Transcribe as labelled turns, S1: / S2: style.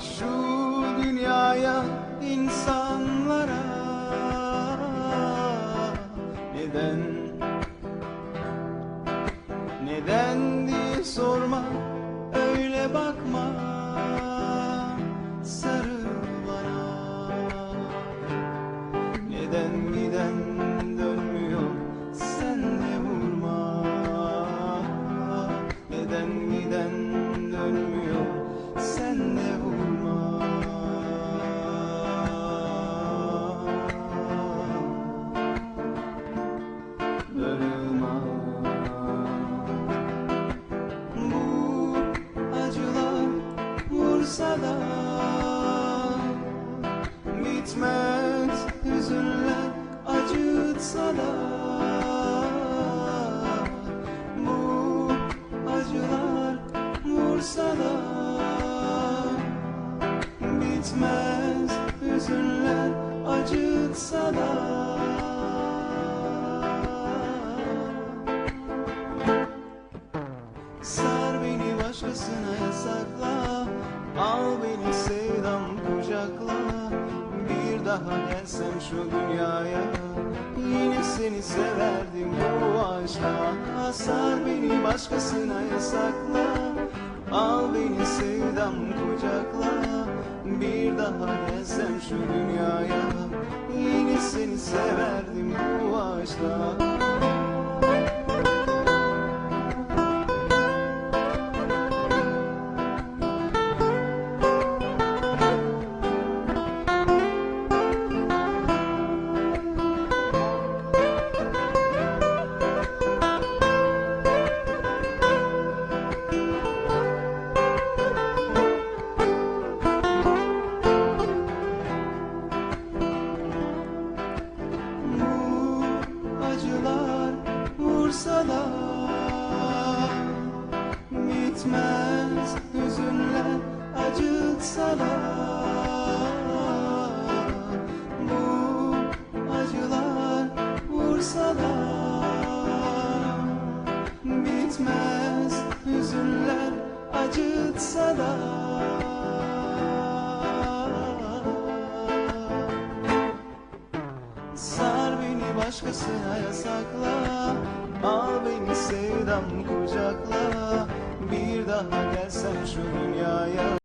S1: şu dünyaya insanlara. Neden vursa da Bitmez hüzünler acıtsa da Bu acılar vursa da Bitmez hüzünler acıtsa da Sar beni başkasına yasakla Al beni sevdam kucakla Bir daha gelsem şu dünyaya. Yine seni severdim bu aşkla Sar beni başkasına yasakla. Al beni sevdam kucakla Bir daha gelsem şu dünyaya. Yine seni severdim bu aşkla da Bitmez hüzünler acıtsa Bu acılar vursa Bitmez hüzünler acıtsa da başkasına yasakla. Al beni sevdam kucakla. Bir daha gelsem şu dünyaya